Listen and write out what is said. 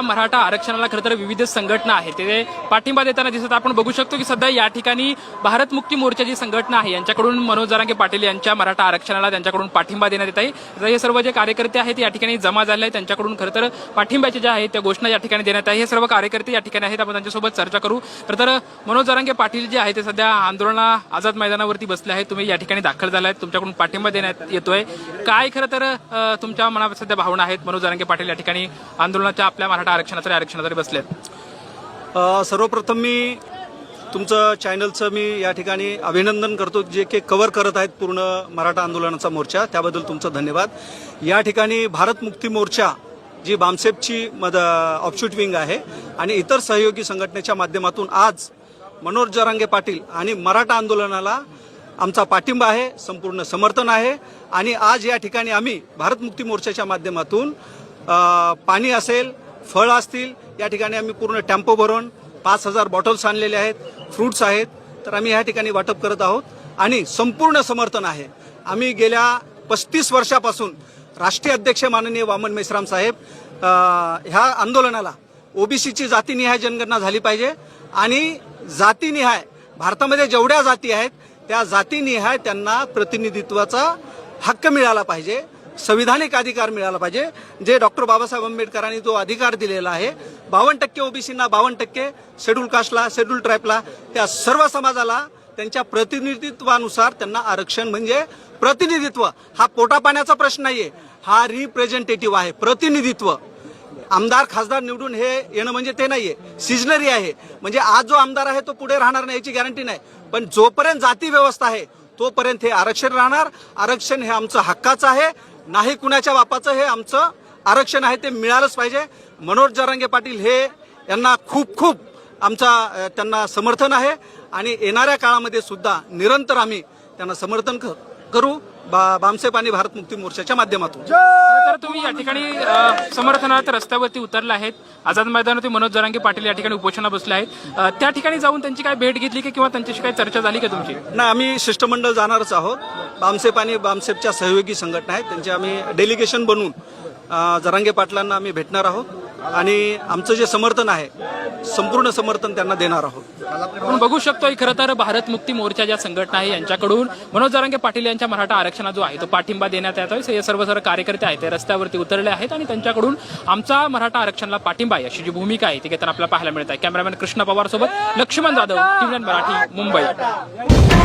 मराठा आरक्षणाला खरं तर विविध संघटना आहेत. ते पाठिंबा देताना दिसत आपण बघू शकतो की सध्या या ठिकाणी भारत मुक्ती मोर्चा जी संघटना आहे यांच्याकडून मनोज जरांगे पाटील यांच्या मराठा आरक्षणाला त्यांच्याकडून पाठिंबा देण्यात येत आहे. तर हे सर्व जे कार्यकर्ते आहेत या ठिकाणी जमा झाले आहेत. त्यांच्याकडून खरं तर पाठिंब्याचे जे आहेत त्या घोषणा या ठिकाणी देण्यात आहे हे सर्व कार्यकर्ते या ठिकाणी आहेत. आपण त्यांच्यासोबत चर्चा करू. खरं तर मनोज जरांगे पाटील जे आहे ते सध्या आंदोलना आझाद मैदानावरती बसले आहेत. तुम्ही या ठिकाणी दाखल झाला आहेत तुमच्याकडून पाठिंबा देण्यात येतोय. काय खरं तर तुमच्या मनात सध्या भावना आहेत? मनोज जरांगे पाटील या ठिकाणी आंदोलनाच्या आपल्या मराठा आरक्षणाच्या आरक्षणासाठी बसलेत. सर्वप्रथम मी तुमचं चॅनलचं मी या ठिकाणी अभिनंदन करतो जे की कव्हर करत आहेत पूर्ण मराठा आंदोलनाचा मोर्चा. त्याबद्दल तुमचं धन्यवाद. या ठिकाणी भारत मुक्ती मोर्चा जी बामसेपची मद ऑपशूट विंग आहे आणि इतर सहयोगी संघटनेच्या माध्यमातून आज मनोज जरांगे पाटील आणि मराठा आंदोलनाला आमचा पाठिंबा आहे संपूर्ण समर्थन आहे. आणि आज या ठिकाणी आम्ही भारत मुक्ती मोर्चाच्या माध्यमातून पाणी असेल फळ असतील या ठिकाणी आम्ही पूर्ण टेम्पो भरून पाच हजार बॉटल्स आणलेले आहेत फ्रुट्स आहेत तर आम्ही या ठिकाणी वाटप करत आहोत. आणि संपूर्ण समर्थन आहे. आम्ही गेल्या पस्तीस वर्षापासून राष्ट्रीय अध्यक्ष माननीय वामन मेश्राम साहेब ह्या आंदोलनाला ओबीसीची जातीनिहाय जनगणना झाली पाहिजे आणि जातीनिहाय भारतामध्ये जेवढ्या जाती आहेत त्या जातीनिहाय त्यांना प्रतिनिधित्वाचा हक्क मिळाला पाहिजे. संविधानिक अधिकार मिळाला पाहिजे. जे डॉक्टर बाबासाहेब आंबेडकरांनी जो अधिकार दिलेला आहे बावन्न टक्के ओबीसींना बावन्न टक्के शेड्यूल कास्टला शेड्यूल ट्राईबला त्या सर्व समाजाला त्यांच्या प्रतिनिधित्वानुसार त्यांना आरक्षण म्हणजे प्रतिनिधित्व. हा पोटापाण्याचा प्रश्न नाहीये हा रिप्रेझेंटेटिव्ह आहे प्रतिनिधित्व. आमदार खासदार निवडून हे येणं म्हणजे ते नाहीये सिजनरी आहे. म्हणजे आज जो आमदार आहे तो पुढे राहणार नाही याची गॅरंटी नाही. पण जोपर्यंत जाती व्यवस्था आहे तोपर्यंत हे आरक्षण राहणार. आरक्षण हे आमचं हक्काचं आहे. नाही कुणाच्या बापाचं हे आमचं आरक्षण आहे ते मिळालंच पाहिजे. मनोज जरांगे पाटील हे यांना खूप खूप आमचा त्यांना समर्थन आहे. आणि येणाऱ्या काळामध्ये सुद्धा निरंतर आम्ही त्यांना समर्थन क- करू. बामसेप आणि भारत मुक्ती मोर्चाच्या माध्यमातून. तर तुम्ही या ठिकाणी समर्थनार्थ रस्त्यावरती उतरले आहेत. आझाद मैदानावरती मनोज जरांगे पाटील या ठिकाणी उपोषणा बसले आहेत. त्या ठिकाणी जाऊन त्यांची काय भेट घेतली की किंवा त्यांच्याशी काही चर्चा झाली का तुमची? नाही आम्ही शिष्टमंडळ जाणारच आहोत. बामसेप आणि बामसेपच्या सहयोगी संघटना आहेत. त्यांचे आम्ही डेलिगेशन बनवून जरांगे पाटलांना आम्ही भेटणार आहोत. आणि आमचं जे समर्थन आहे संपूर्ण समर्थन त्यांना देणार आहोत. आपण बघू शकतो खरं तर भारत मुक्ती मोर्चा ज्या संघटना आहे यांच्याकडून मनोज जरांगे पाटील यांच्या मराठा आरक्षणा जो आहे तो पाठिंबा देण्यात येत आहे हे सर्व सर्व कार्यकर्ते आहेत ते रस्त्यावरती उतरले आहेत आणि त्यांच्याकडून आमचा मराठा आरक्षणाला पाठिंबा आहे. अशी जी भूमिका आहे ती घेताना आपल्याला पाहायला मिळत आहे. कॅमेरामॅन कृष्ण पवार सोबत लक्ष्मण जाधव टीव्ही मराठी मुंबई.